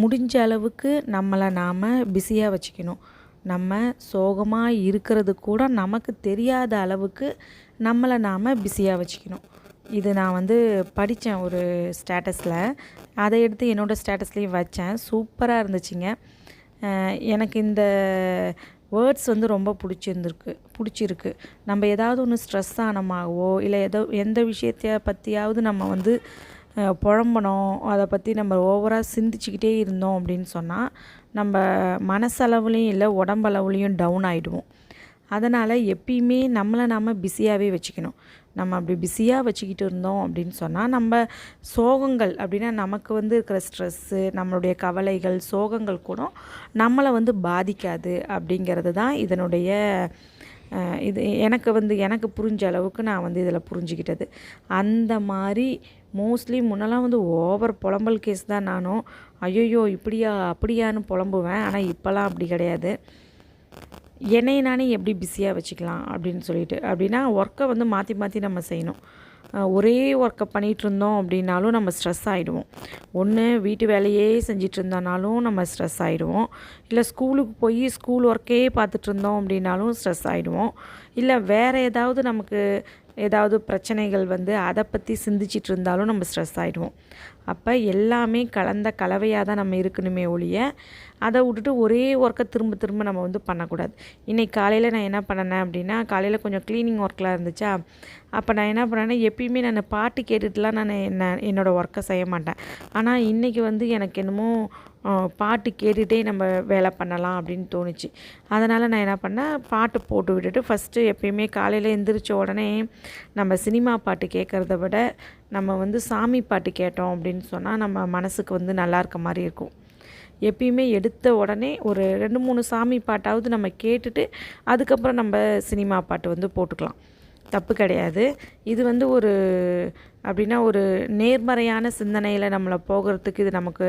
முடிஞ்ச அளவுக்கு நம்மளை நாம் பிஸியாக வச்சுக்கணும். நம்ம சோகமாக இருக்கிறது கூட நமக்கு தெரியாத அளவுக்கு நம்மளை நாம் பிஸியாக வச்சுக்கணும். இது நான் வந்து படித்தேன் ஒரு ஸ்டேட்டஸில் அதை எடுத்து என்னோடய ஸ்டேட்டஸ்லேயும் வச்சேன். சூப்பராக இருந்துச்சுங்க. எனக்கு இந்த வேர்ட்ஸ் வந்து ரொம்ப பிடிச்சிருந்துருக்கு பிடிச்சிருக்கு. நம்ம ஏதாவது ஒன்று ஸ்ட்ரெஸ் ஆனமாகவோ இல்லை ஏதோ எந்த விஷயத்த பற்றியாவது நம்ம வந்து புழம்பணும் அதை பற்றி நம்ம ஓவராக சிந்திச்சுக்கிட்டே இருந்தோம் அப்படின்னு சொன்னால் நம்ம மனசளவுலேயும் இல்லை உடம்பளவுலேயும் டவுன் ஆகிடுவோம் அதனால் எப்பயுமே நம்மளை நாம் பிஸியாகவே வச்சுக்கணும். நம்ம அப்படி பிஸியாக வச்சுக்கிட்டு இருந்தோம் அப்படின்னு சொன்னால் நம்ம சோகங்கள் அப்படின்னா நமக்கு வந்து இருக்கிற ஸ்ட்ரெஸ்ஸு நம்மளுடைய கவலைகள் சோகங்கள் கூட நம்மளை வந்து பாதிக்காது அப்படிங்கிறது தான் இதனுடைய இது. எனக்கு வந்து எனக்கு புரிஞ்ச அளவுக்கு நான் வந்து இதில் புரிஞ்சுக்கிட்டது. அந்த மாதிரி மோஸ்ட்லி முன்னெல்லாம் வந்து ஓவர் புலம்பல் கேஸ் தான் நானும். ஐயோ இப்படியா அப்படியான்னு புலம்புவேன். ஆனால் இப்போல்லாம் அப்படி கிடையாது. என்னை நானே எப்படி பிஸியாக வச்சுக்கலாம் அப்படின்னு சொல்லிட்டு. அப்படின்னா ஒர்க்கை வந்து மாற்றி மாற்றி நம்ம செய்யணும். ஒரே ஒர்க்கை பண்ணிகிட்டு இருந்தோம் அப்படின்னாலும் நம்ம ஸ்ட்ரெஸ் ஆகிடுவோம் ஒன்று வீட்டு வேலையே செஞ்சிட்டு இருந்தோனாலும் நம்ம ஸ்ட்ரெஸ் ஆகிடுவோம் இல்லை ஸ்கூலுக்கு போய் ஸ்கூல் ஒர்க்கே பார்த்துட்டு இருந்தோம் அப்படின்னாலும் ஸ்ட்ரெஸ் ஆகிடுவோம் இல்லை வேறு ஏதாவது நமக்கு ஏதாவது பிரச்சனைகள் வந்து அதை பற்றி சிந்திச்சிட்டு இருந்தாலும் நம்ம ஸ்ட்ரெஸ் ஆகிடுவோம் அப்போ எல்லாமே கலந்த கலவையாக தான் நம்ம இருக்கணுமே ஒழிய அதை விட்டுட்டு ஒரே ஒர்க்கை திரும்ப திரும்ப நம்ம வந்து பண்ணக்கூடாது. இன்றைக்கி காலையில் நான் என்ன பண்ணினேன் அப்படின்னா காலையில் கொஞ்சம் க்ளீனிங் ஒர்க்லாம் இருந்துச்சா அப்போ நான் என்ன பண்ணேன்னா எப்பயுமே நான் பாட்டு கேட்டுட்டுலாம் நான் என்ன என்னோடய ஒர்க்கை செய்ய மாட்டேன். ஆனால் இன்றைக்கி வந்து எனக்கு என்னமோ பாட்டு கேட்டுகிட்டே நம்ம வேலை பண்ணலாம் அப்படின்னு தோணுச்சு. அதனால் நான் என்ன பண்ணேன் பாட்டு போட்டு விட்டுட்டு ஃபஸ்ட்டு எப்பயுமே காலையில் எந்திரிச்ச உடனே நம்ம சினிமா பாட்டு கேட்குறத விட நம்ம வந்து சாமி பாட்டு கேட்டோம் அப்படின்னு சொன்னால் நம்ம மனசுக்கு வந்து நல்லா இருக்க மாதிரி இருக்கும். எப்பயுமே எடுத்த உடனே ஒரு ரெண்டு மூணு சாமி பாட்டாவது நம்ம கேட்டுட்டு அதுக்கப்புறம் நம்ம சினிமா பாட்டு வந்து போட்டுக்கலாம். தப்பு கிடையாது. இது வந்து ஒரு அப்படின்னா ஒரு நேர்மறையான சிந்தனையில் நம்மளை போகிறதுக்கு இது நமக்கு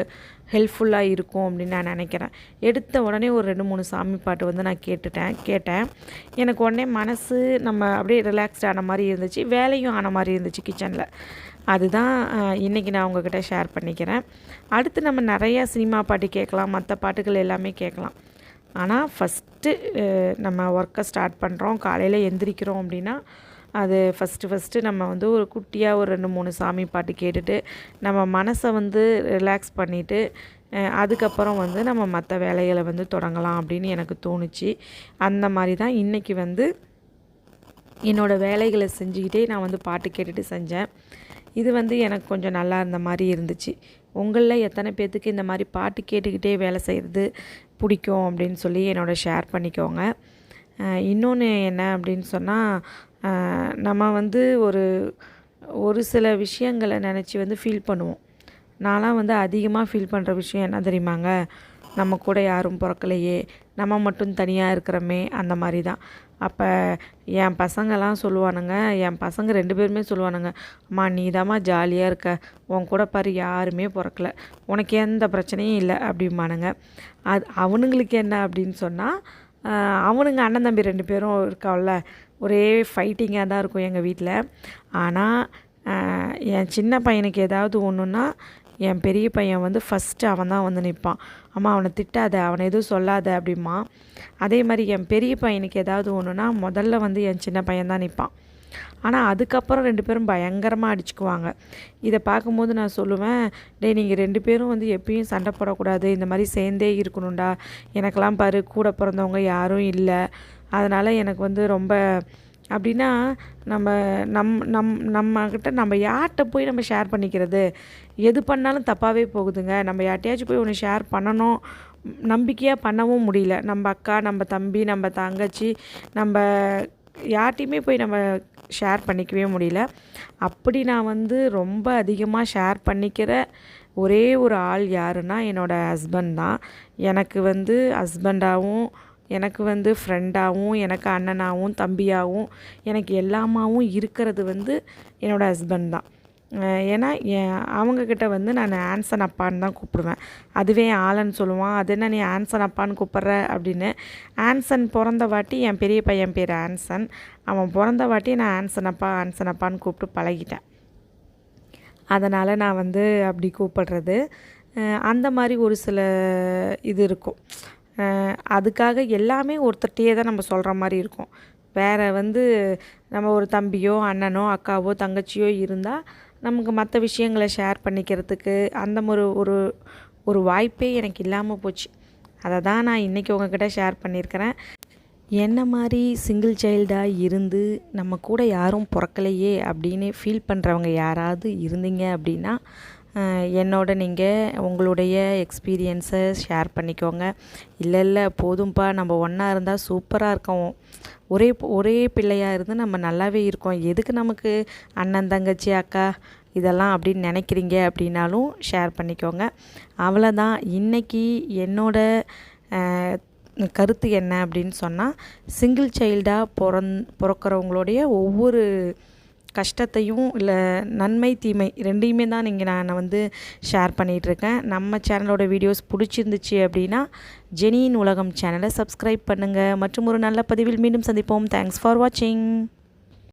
ஹெல்ப்ஃபுல்லாக இருக்கும் அப்படின்னு நான் நினைக்கிறேன். எடுத்த உடனே ஒரு ரெண்டு மூணு சாமி பாட்டு வந்து நான் கேட்டுட்டேன் கேட்டேன். எனக்கு உடனே மனசு நம்ம அப்படியே ரிலாக்ஸ்ட் ஆன மாதிரி இருந்துச்சு. வேலையும் ஆன மாதிரி இருந்துச்சு கிச்சனில் அதுதான் இன்றைக்கி நான் உங்ககிட்ட ஷேர் பண்ணிக்கிறேன். அடுத்து நம்ம நிறையா சினிமா பாட்டு கேட்கலாம் மற்ற பாட்டுகள் எல்லாமே கேட்கலாம். ஆனால் ஃபஸ்ட்டு நம்ம ஒர்க்கை ஸ்டார்ட் பண்ணுறோம் காலையில் எந்திரிக்கிறோம் அப்படின்னா அது ஃபஸ்ட்டு ஃபஸ்ட்டு நம்ம வந்து ஒரு குட்டியாக ஒரு ரெண்டு மூணு சாமி பாட்டு கேட்டுட்டு நம்ம மனசை வந்து ரிலாக்ஸ் பண்ணிவிட்டு அதுக்கப்புறம் வந்து நம்ம மற்ற வேலைகளை வந்து தொடங்கலாம் அப்படின்னு எனக்கு தோணுச்சு. அந்த மாதிரி தான் இன்றைக்கி வந்து என்னோடய வேலைகளை செஞ்சுக்கிட்டே நான் வந்து பாட்டு கேட்டுட்டு செஞ்சேன். இது வந்து எனக்கு கொஞ்சம் நல்லா இருந்த மாதிரி இருந்துச்சு. உங்களில் எத்தனை பேர்த்துக்கு இந்த மாதிரி பாட்டு கேட்டுக்கிட்டே வேலை செய்கிறது பிடிக்கும் அப்படின்னு சொல்லி என்னோட ஷேர் பண்ணிக்கோங்க. இன்னொன்று என்ன அப்படின்னு சொன்னால் நம்ம வந்து ஒரு ஒரு சில விஷயங்களை நினச்சி வந்து ஃபீல் பண்ணுவோம். நான்லாம் வந்து அதிகமாக ஃபீல் பண்ணுற விஷயம் என்ன தெரியுமாங்க? நம்ம கூட யாரும் பிறக்கலையே. நம்ம மட்டும் தனியாக இருக்கிறோமே அந்த மாதிரி தான். அப்போ என் பசங்கள்லாம் சொல்லுவானுங்க என் பசங்க ரெண்டு பேருமே சொல்லுவானுங்க அம்மா நீ தாம்மா ஜாலியாக இருக்க. உன் கூட பாரு யாருமே பிறக்கல. உனக்கு எந்த பிரச்சனையும் இல்லை. அப்படிம்பானுங்க. அது அவனுங்களுக்கு என்ன அப்படின்னு சொன்னால் அவனுங்க அண்ணன் தம்பி ரெண்டு பேரும் இருக்கான்ல ஒரே ஃபைட்டிங்காக தான் இருக்கும் எங்கள் வீட்டில் ஆனால் என் சின்ன பையனுக்கு ஏதாவது ஒன்றுன்னா என் பெரிய பையன் வந்து ஃபஸ்ட்டு அவன் தான் வந்து நிற்பான் அம்மா அவனை திட்டாத அவனை எதுவும் சொல்லாத அப்படிமா அதே மாதிரி என் பெரிய பையனுக்கு ஏதாவது ஒன்றுனா முதல்ல வந்து என் சின்ன பையன் தான் நிற்பான் ஆனால் அதுக்கப்புறம் ரெண்டு பேரும் பயங்கரமாக அடிச்சுக்குவாங்க. இதை பார்க்கும்போது நான் சொல்லுவேன் டேய் நீங்கள் ரெண்டு பேரும் வந்து எப்பயும் சண்டை போடக்கூடாது. இந்த மாதிரி சேர்ந்தே இருக்கணும்டா. எனக்கெல்லாம் பாரு கூட பிறந்தவங்க யாரும் இல்லை. அதனால் எனக்கு வந்து ரொம்ப அப்படின்னா நம்ம நம் நம் நம்மக்கிட்ட நம்ம யார்கிட்ட போய் நம்ம ஷேர் பண்ணிக்கிறது? எது பண்ணாலும் தப்பாகவே போகுதுங்க. நம்ம யார்கிட்டயாச்சும் போய் ஒன்று ஷேர் பண்ணணும் நம்பிக்கையாக பண்ணவும் முடியல. நம்ம அக்கா நம்ம தம்பி நம்ம தங்கச்சி நம்ம யார்கிட்டையுமே போய் நம்ம ஷேர் பண்ணிக்கவே முடியல. அப்படி நான் வந்து ரொம்ப அதிகமாக ஷேர் பண்ணிக்கிற ஒரே ஒரு ஆள் யாருன்னா என்னோடய ஹஸ்பண்ட் தான். எனக்கு வந்து ஹஸ்பண்டாகவும் எனக்கு வந்து ஃப்ரெண்டாகவும் எனக்கு அண்ணனாகவும் தம்பியாகவும் எனக்கு எல்லாமாவும் இருக்கிறது வந்து என்னோடய ஹஸ்பண்ட் தான். ஏன்னா என் அவங்கக்கிட்ட வந்து நான் ஆன்சன் அப்பான்னு தான் கூப்பிடுவேன். அதுவே ஆலன் சொல்லுவான். அது என்ன நீ ஆன்சன் அப்பான்னு கூப்பிட்ற? அப்படின்னு ஆன்சன் பிறந்த வாட்டி என் பெரிய பையன் பேர் ஆன்சன் அவன் பிறந்த வாட்டி நான் ஆன்சன் அப்பா ஆன்சன் அப்பான்னு கூப்பிட்டு பழகிட்டேன். அதனால் நான் வந்து அப்படி கூப்பிடுறது. அந்த மாதிரி ஒரு சில இது இருக்கும். அதுக்காக எல்லாமே ஒருத்தர்கிட்டயே தான் நம்ம சொல்கிற மாதிரி இருக்கும். வேறு வந்து நம்ம ஒரு தம்பியோ அண்ணனோ அக்காவோ தங்கச்சியோ இருந்தால் நமக்கு மற்ற விஷயங்களை ஷேர் பண்ணிக்கிறதுக்கு அந்த ஒரு ஒரு ஒரு வாய்ப்பே எனக்கு இல்லாமல் போச்சு. அதை தான் நான் இன்றைக்கி உங்ககிட்ட ஷேர் பண்ணியிருக்கிறேன். என்ன மாதிரி சிங்கிள் சைல்டாக இருந்து நம்ம கூட யாரும் பிறக்கலையே அப்படின்னு ஃபீல் பண்ணுறவங்க யாராவது இருந்தீங்க அப்படின்னா என்னோட நீங்கள் உங்களுடைய எக்ஸ்பீரியன்ஸை ஷேர் பண்ணிக்கோங்க. இல்லை இல்லை போதும்ப்பா நம்ம ஒன்றா இருந்தால் சூப்பராக இருக்கோம். ஒரே ஒரே பிள்ளையாக இருந்து நம்ம நல்லாவே இருக்கோம். எதுக்கு நமக்கு அண்ணன் தங்கச்சி அக்கா இதெல்லாம் அப்படின்னு நினைக்கிறீங்க அப்படின்னாலும் ஷேர் பண்ணிக்கோங்க. அவ்வளோதான் இன்றைக்கி என்னோட கருத்து என்ன அப்படின்னு சொன்னால் சிங்கிள் சைல்டாக பிறந் பிறக்கிறவங்களுடைய ஒவ்வொரு கஷ்டத்தையும் இல்லை நன்மை தீமை ரெண்டையுமே தான் நீங்கள் நான் வந்து ஷேர் பண்ணிகிட்ருக்கேன் நம்ம சேனலோட வீடியோஸ் பிடிச்சிருந்துச்சு அப்படின்னா ஜெனியின் உலகம் சேனலை சப்ஸ்கிரைப் பண்ணுங்கள் மற்றும் ஒரு நல்ல பதிவில் மீண்டும் சந்திப்போம். தேங்க்ஸ் ஃபார் வாட்சிங்